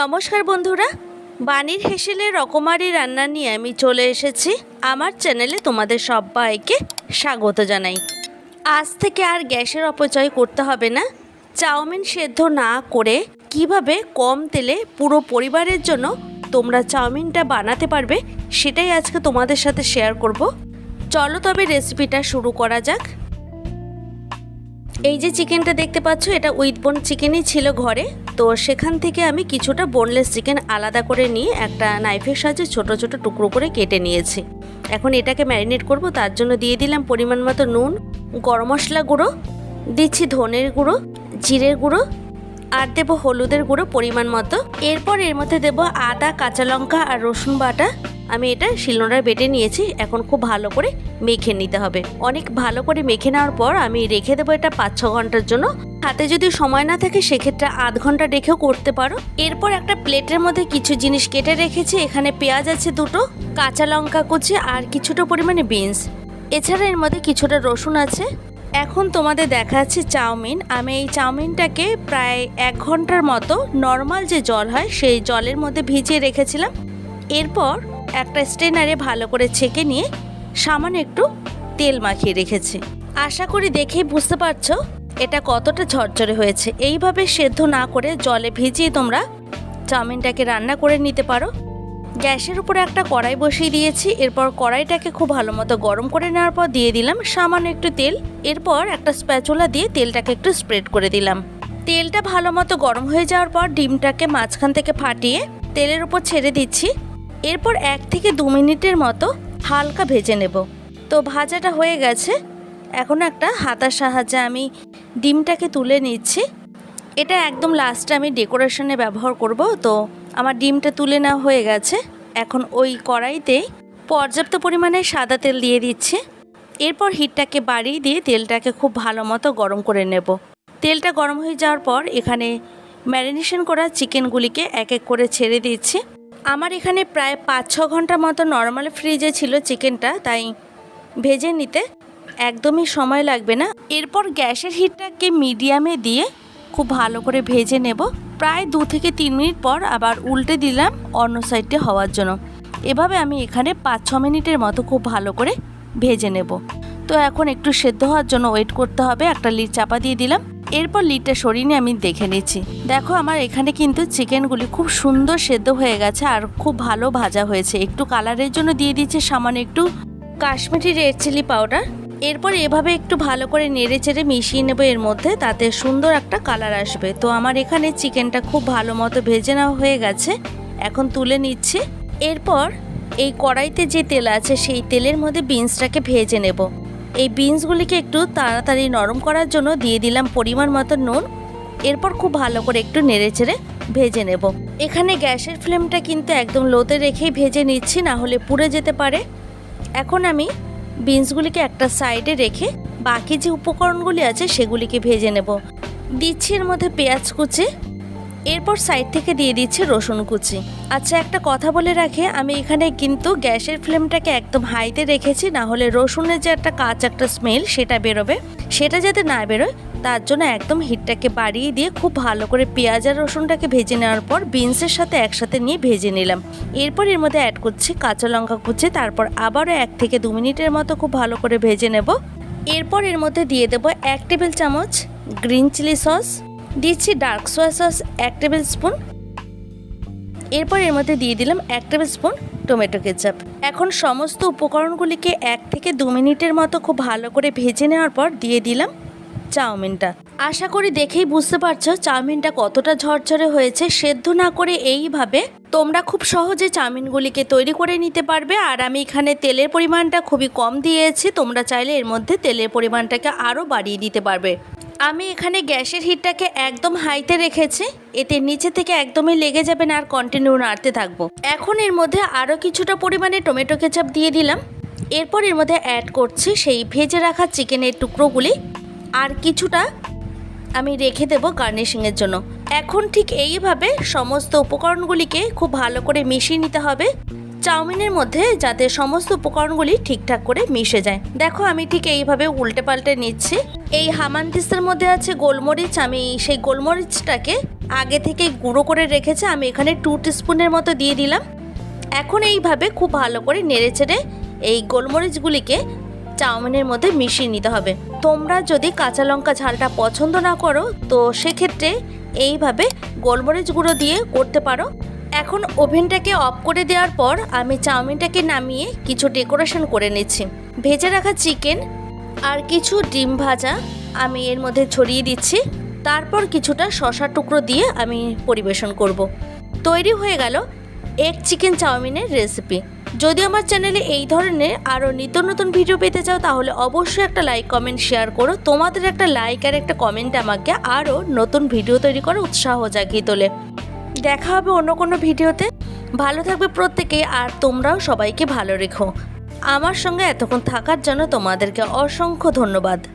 নমস্কার বন্ধুরা, বাণীর হেসেলে রকমারি রান্না নিয়ে আমি চলে এসেছি। আমার চ্যানেলে তোমাদের সবাইকে স্বাগত জানাই। আজ থেকে আর গ্যাসের অপচয় করতে হবে না। চাউমিন সেদ্ধ না করে কীভাবে কম তেলে পুরো পরিবারের জন্য তোমরা চাউমিনটা বানাতে পারবে, সেটাই আজকে তোমাদের সাথে শেয়ার করব। চলো তবে রেসিপিটা শুরু করা যাক। এই যে চিকেনটা দেখতে পাচ্ছ, এটা উইথ বোন চিকেনই ছিল ঘরে। তো সেখান থেকে আমি কিছুটা বোনলেস চিকেন আলাদা করে নিয়ে একটা নাইফের সাহায্যে ছোট ছোট টুকরো করে কেটে নিয়েছি। এখন এটাকে ম্যারিনেট করব, তার জন্য দিয়ে দিলাম পরিমাণ মতো নুন, গরম মশলা গুঁড়ো, দিচ্ছি ধনের গুঁড়ো, জিরের গুঁড়ো, আর দেবো হলুদের গুঁড়ো পরিমাণ মতো। এরপর এর মধ্যে দেবো আদা, কাঁচা লঙ্কা আর রসুন বাটা। আমি এটা শিলনোড়ায় বেটে নিয়েছি, এখন খুব ভালো করে মেখে নিতে হবে। অনেক ভালো করে মেখে নেওয়ার পর আমি রেখে দেবো এটা পাঁচ ছ ঘণ্টার জন্য। হাতে যদি সময় না থাকে সেক্ষেত্রে আধ ঘণ্টা রেখেও করতে পারো। এরপর একটা প্লেটের মধ্যে কিছু জিনিস কেটে রেখেছি, এখানে পেঁয়াজ আছে দুটো, কাঁচা লঙ্কা কুচি আর কিছুটা পরিমাণে বিনস। এছাড়া এর মধ্যে কিছুটা রসুন আছে। এখন তোমাদের দেখাচ্ছি চাউমিন। আমি এই চাউমিনটাকে প্রায় এক ঘণ্টার মতো নর্মাল যে জল হয়, সেই জলের মধ্যে ভিজিয়ে রেখেছিলাম। এরপর একটা স্ট্রেনারে ভালো করে ছেঁকে নিয়ে সামান্য একটু তেল মাখিয়ে রেখেছি। আশা করি দেখেই বুঝতে পারছ এটা কতটা ঝরঝরে হয়েছে। এইভাবে সেদ্ধ না করে জলে ভিজিয়ে তোমরা চাউমিনটাকে রান্না করে নিতে পারো। গ্যাসের উপরে একটা কড়াই বসিয়ে দিয়েছি, এরপর কড়াইটাকে খুব ভালো মতো গরম করে নেওয়ার পর দিয়ে দিলাম সামান্য একটু তেল। এরপর একটা স্প্যাচুলা দিয়ে তেলটাকে একটু স্প্রেড করে দিলাম। তেলটা ভালো মতো গরম হয়ে যাওয়ার পর ডিমটাকে মাঝখান থেকে ফাটিয়ে তেলের উপর ছেড়ে দিচ্ছি। এরপর এক থেকে দু মিনিটের মতো হালকা ভেজে নেব। তো ভাজাটা হয়ে গেছে। এখন একটা হাতার সাহায্যে আমি ডিমটাকে তুলে নিচ্ছি। এটা একদম লাস্টে আমি ডেকোরেশনে ব্যবহার করব। তো আমার ডিমটা তুলে নেওয়া হয়ে গেছে। এখন ওই কড়াইতে পর্যাপ্ত পরিমাণে সাদা তেল দিয়ে দিচ্ছি। এরপর হিটটাকে বাড়িয়ে দিয়ে তেলটাকে খুব ভালো মতো গরম করে নেব। তেলটা গরম হয়ে যাওয়ার পর এখানে ম্যারিনেশন করা চিকেনগুলিকে এক এক করে ছেড়ে দিচ্ছি। আমার এখানে প্রায় পাঁচ ছ ঘণ্টা মতো নর্মাল ফ্রিজে ছিল চিকেনটা তাই ভেজে নিতে একদমই সময় লাগবে না। এরপর গ্যাসের হিটটাকে মিডিয়ামে দিয়ে খুব ভালো করে ভেজে নেব। প্রায় দু থেকে তিন মিনিট পর আবার উল্টে দিলাম অন্য সাইডে হওয়ার জন্য। এভাবে আমি এখানে পাঁচ ছ মিনিটের মতো খুব ভালো করে ভেজে নেব। তো এখন একটু সেদ্ধ হওয়ার জন্য ওয়েট করতে হবে। একটা লিড চাপা দিয়ে দিলাম। এরপর লিডটা সরিয়ে নিয়ে আমি দেখে নিচ্ছি। দেখো আমার এখানে কিন্তু চিকেনগুলি খুব সুন্দর সেদ্ধ হয়ে গেছে আর খুব ভালো ভাজা হয়েছে। একটু কালারের জন্য দিয়ে দিচ্ছে সামান্য একটু কাশ্মীরি রেড চিলি পাউডার। এরপর এভাবে একটু ভালো করে নেড়ে চেড়ে মিশিয়ে নেব এর মধ্যে, তাতে সুন্দর একটা কালার আসবে। তো আমার এখানে চিকেনটা খুব ভালো মতো ভেজে নেওয়া হয়ে গেছে। এখন তুলে নিচ্ছি। এরপর এই কড়াইতে যে তেল আছে, সেই তেলের মধ্যে বিনসটাকে ভেজে নেব। এই বিনসগুলিকে একটু তাড়াতাড়ি নরম করার জন্য দিয়ে দিলাম পরিমাণ মতো নুন। এরপর খুব ভালো করে একটু নেড়ে চেড়ে ভেজে নেব। এখানে গ্যাসের ফ্লেমটা কিন্তু একদম লোতে রেখেই ভেজে নিচ্ছি, না হলে পুড়ে যেতে পারে। এখন আমি বিনসগুলিকে একটা সাইডে রেখে বাকি যে উপকরণগুলি আছে সেগুলিকে ভেজে নেব। দিচ্ছি এর মধ্যে পেঁয়াজ কুচি এরপর সাইড থেকে দিয়ে দিচ্ছি রসুন কুচি। আচ্ছা একটা কথা বলে রাখে, আমি এখানে কিন্তু গ্যাসের ফ্লেমটাকে একদম হাইতে রেখেছি, না হলে রসুনের যে একটা কাঁচ একটা স্মেল সেটা বেরোবে। সেটা যাতে না বেরোয়, তার জন্য একদম হিটটাকে বাড়িয়ে দিয়ে খুব ভালো করে পেঁয়াজ আর রসুনটাকে ভেজে নেওয়ার পর বিনসের সাথে একসাথে নিয়ে ভেজে নিলাম। এরপর এর মধ্যে অ্যাড করছি কাঁচা লঙ্কা কুচি, তারপর আবারও এক থেকে দু মিনিটের মতো খুব ভালো করে ভেজে নেব। এরপর এর মধ্যে দিয়ে দেবো এক টেবিল চামচ গ্রিন চিলি সস দিচ্ছি ডার্ক সোয়া সস এক টেবিল স্পুন এরপর এর মধ্যে দিয়ে দিলাম এক টেবিল স্পুন টমেটো কেচাপ এখন সমস্ত উপকরণগুলিকে এক থেকে দু মিনিটের মতো খুব ভালো করে ভেজে নেওয়ার পর দিয়ে দিলাম চাউমিনটা। আশা করি দেখেই বুঝতে পারছ চাউমিনটা কতটা ঝরঝরে হয়েছে। সেদ্ধ না করে এইভাবে তোমরা খুব সহজে চাউমিনগুলিকে তৈরি করে নিতে পারবে। আর আমি এখানে তেলের পরিমাণটা খুবই কম দিয়েছি, তোমরা চাইলে এর মধ্যে তেলের পরিমাণটাকে আরও বাড়িয়ে দিতে পারবে। আমি এখানে গ্যাসের হিটটাকে একদম হাইতে রেখেছি, এতে নিচে থেকে একদমই লেগে যাবে না আর কন্টিনিউ নাড়তে থাকব। এখন এর মধ্যে আরও কিছুটা পরিমাণে টমেটো কেচাপ দিয়ে দিলাম। এরপর এর মধ্যে অ্যাড করছি সেই ভেজে রাখা চিকেনের টুকরোগুলি। আর কিছুটা আমি রেখে দেবো গার্নিশিংয়ের জন্য। এখন ঠিক এইভাবে সমস্ত উপকরণগুলিকে খুব ভালো করে মিশিয়ে নিতে হবে। চাউমিনের মধ্যে যাতে সমস্ত উপকরণগুলি ঠিকঠাক করে মিশে যায়। দেখো আমি ঠিক এইভাবে উল্টে পাল্টে নিচ্ছি। এই হামানদিসের মধ্যে আছে গোলমরিচ। আমি সেই গোলমরিচটাকে আগে থেকে গুঁড়ো করে রেখেছে। আমি এখানে টু স্পুনের মতো দিয়ে দিলাম। এখন এইভাবে খুব ভালো করে নেড়ে চেড়ে এই গোলমরিচগুলিকে চাউমিনের মধ্যে মিশিয়ে নিতে হবে। তোমরা যদি কাঁচা লঙ্কা ঝালটা পছন্দ না করো, তো সেক্ষেত্রে এইভাবে গোলমরিচ গুঁড়ো দিয়ে করতে পারো। এখন ওভেনটাকে অফ করে দেওয়ার পর আমি চাউমিনটাকে নামিয়ে কিছু ডেকোরেশন করে নিচ্ছি। ভেজে রাখা চিকেন আর কিছু ডিম ভাজা আমি এর মধ্যে ছড়িয়ে দিচ্ছি। তারপর কিছুটা শশা টুকরো দিয়ে আমি পরিবেশন করব। তৈরি হয়ে গেল এগ চিকেন চাউমিনের রেসিপি যদি আমার চ্যানেলে এই ধরনের আরও নিত্য নতুন ভিডিও পেতে চাও, তাহলে অবশ্যই একটা লাইক কমেন্ট শেয়ার করো। তোমাদের একটা লাইক আর একটা কমেন্ট আমাকে আরও নতুন ভিডিও তৈরি করে উৎসাহ জাগিয়ে তোলে। দেখা হবে অন্য কোনো ভিডিওতে। ভালো থাকবে প্রত্যেকে আর তোমরাও সবাইকে ভালো রেখো। আমার সঙ্গে এতক্ষণ থাকার জন্য তোমাদেরকে অসংখ্য ধন্যবাদ।